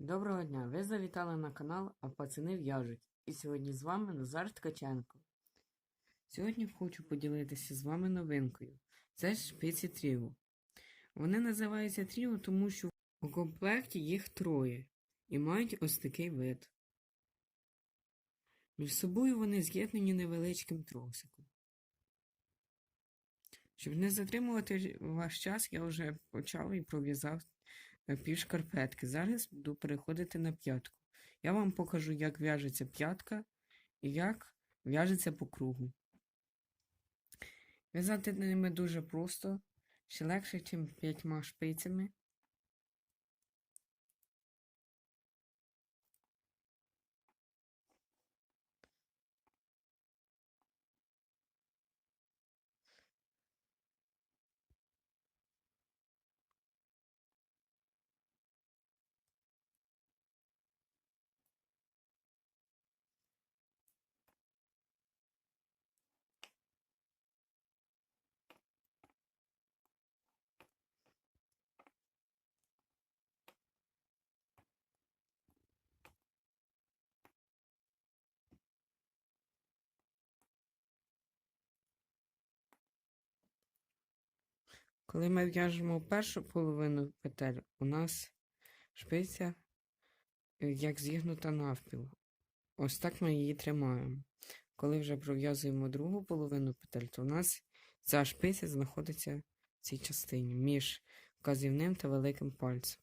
Доброго дня! Ви завітали на канал, а пацани в'яжуть. І сьогодні з вами Назар Ткаченко. Сьогодні хочу поділитися з вами новинкою. Це шпиці Тріо. Вони називаються Тріо, тому що у комплекті їх троє і мають ось такий вид. Між собою вони з'єднані невеличким тросиком. Щоб не затримувати ваш час, я вже почав і пров'язав пів. Зараз буду переходити на п'ятку. Я вам покажу, як в'яжеться п'ятка і як в'яжеться по кругу. В'язати ними дуже просто, ще легше, ніж п'ятьма шпицями. Коли ми в'яжемо першу половину петель, у нас шпиця е, як зігнута навпіл. Ось так ми її тримаємо. Коли вже пров'язуємо другу половину петель, то у нас ця шпиця знаходиться в цій частині між вказівним та великим пальцем.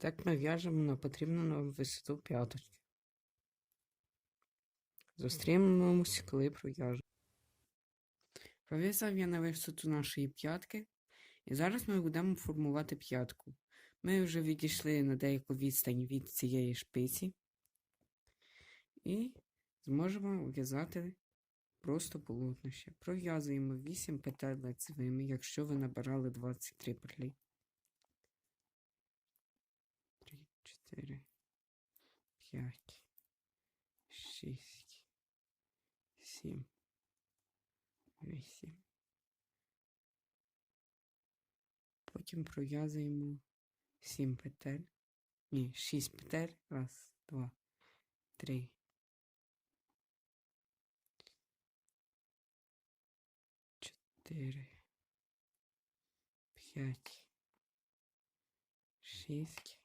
Так ми в'яжемо на потрібну нам висоту п'яточки. Зустрінемось, коли пров'яжемо. Пров'язав я на висоту нашої п'ятки, і зараз ми будемо формувати п'ятку. Ми вже відійшли на деяку відстань від цієї шпиці і зможемо в'язати просто полотнище. Пров'язуємо 8 петель лицевими, якщо ви набирали 23 петлі. 4, 5, 6, 7, 8. Потім пров'язуємо 7 петель. Ні, 6 петель. Раз, два, три. Чотири. П'ять. Шість.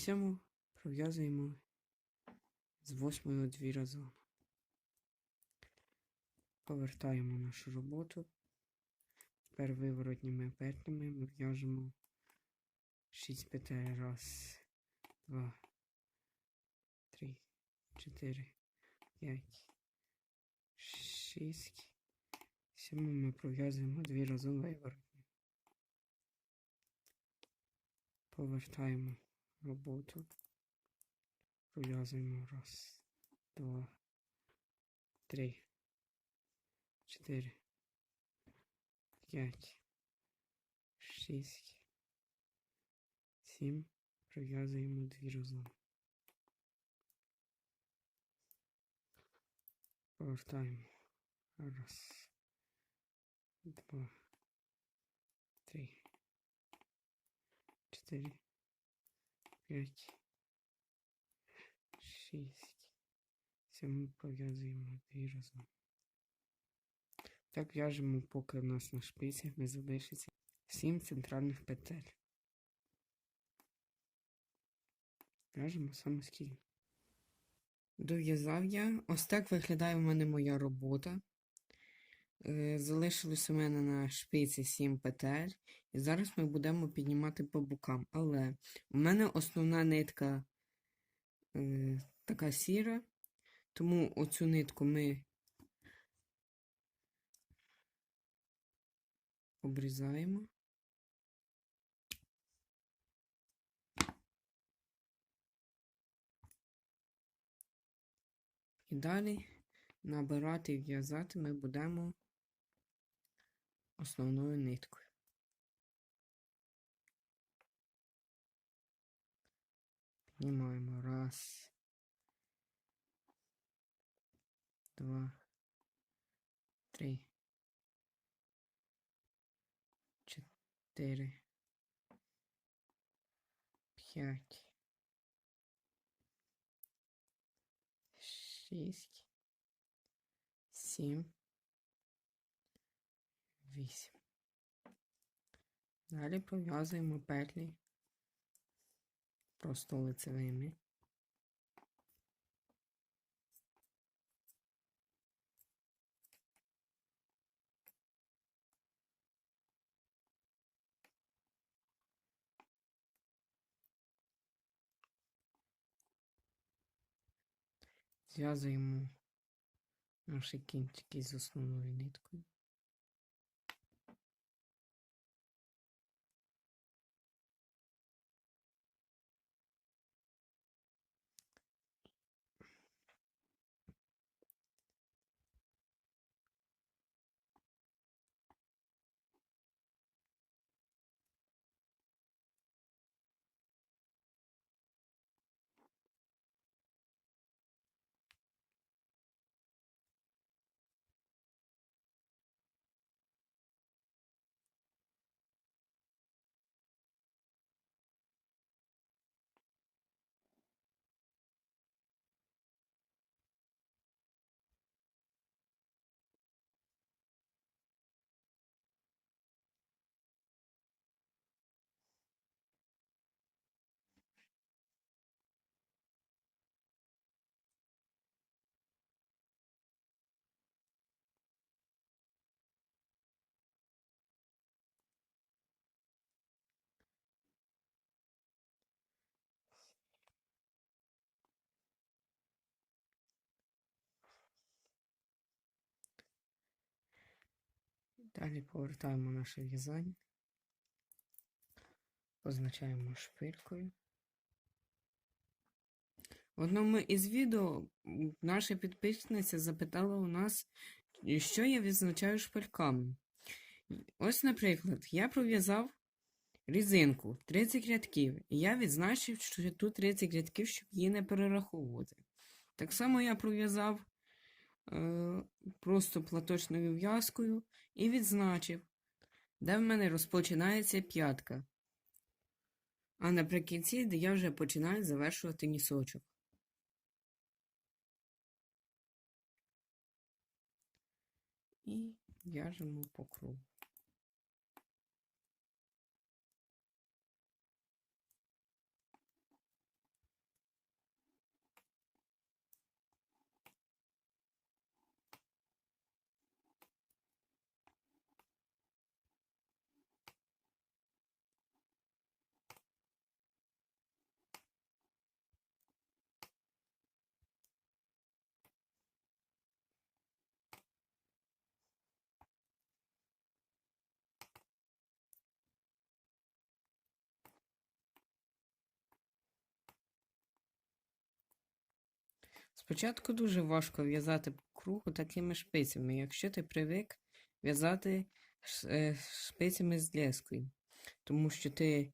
Сьому пров'язуємо з восьмою дві разом. Повертаємо нашу роботу. Тепер виворотніми петлями ми в'яжемо 6 петель. Раз, два, три, чотири, п'ять, шість. Сьому ми пров'язуємо дві разом виворотні. Повертаємо роботу. Пров'язуємо раз, два, три, чотири, п'ять, шість, сім. Пров'язуємо дві разом. Повертаємо. Раз, два, три, чотири, п'ять, шість. Сьому пров'язуємо дві разом. Так в'яжемо, поки у нас на шпицях не залишиться 7 центральних петель. В'яжемо самостійно. Дов'язав я. Ось так виглядає у мене моя робота. Е, Залишилось у мене на шпиці 7 петель. І зараз ми будемо піднімати по бокам. Але у мене основна нитка е, така сіра, тому оцю нитку ми обрізаємо. І далі набирати і в'язати ми будемо основною ниткою. Піднімаємо раз, два, три, чотири, п'ять, шість, сім, вісім. Далі пов'язуємо петлі просто лицевими. Зв'язуємо наші кінчики з основною ниткою. Далі повертаємо наше в'язання. Позначаємо шпилькою. В одному із відео наша підписниця запитала у нас, що я відзначаю шпильками. Ось, наприклад, я пров'язав різинку 30 рядків, і я відзначив, що тут 30 рядків, щоб її не перераховувати. Так само я пров'язав просто платочною в'язкою і відзначив, де в мене розпочинається п'ятка. А наприкінці, де я вже починаю завершувати нісочок. І в'яжемо по кругу. Спочатку дуже важко в'язати кругу такими шпицями, якщо ти привик в'язати е, шпицями з лескою. Тому що ти,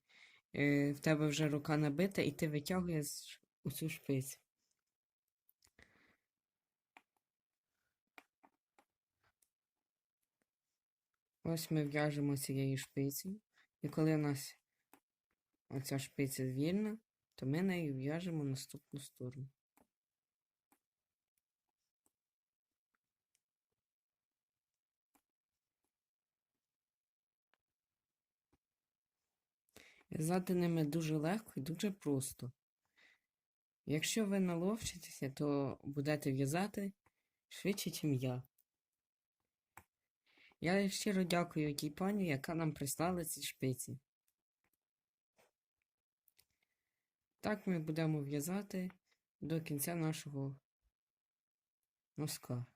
е, в тебе вже рука набита і ти витягуєш оцю шпицю. Ось ми в'яжемо цією шпицею, і коли у нас оця шпиця вільна, то ми нею в'яжемо наступну сторону. В'язати ними дуже легко і дуже просто. Якщо ви наловчитеся, то будете в'язати швидше, ніж я. Я щиро дякую тій пані, яка нам прислала ці шпиці. Так ми будемо в'язати до кінця нашого носка.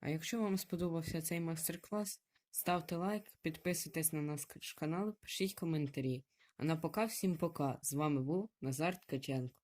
А якщо вам сподобався цей майстер-клас, ставте лайк, підписуйтесь на наш канал, пишіть коментарі. А на пока всім пока. З вами був Назар Ткаченко.